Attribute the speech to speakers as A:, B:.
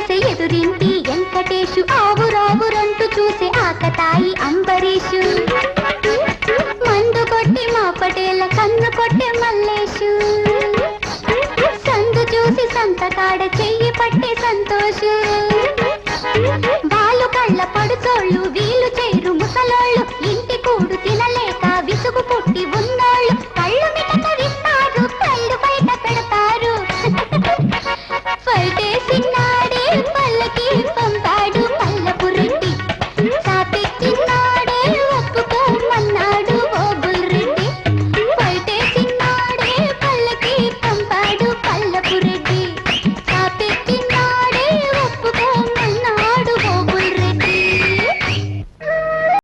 A: చేసే ఎదురింటి వెంకటేశు. ఆవు రావు రంటు చూసే అంబరీషు. మందు కొట్టి మా పటేల కన్ను కొట్టే మల్లేషు. సందు చూసి సంతకాడ చెయ్యి పట్టే సంతోషు. వాళ్ళు కళ్ళ పడుతోళ్ళు వీళ్ళు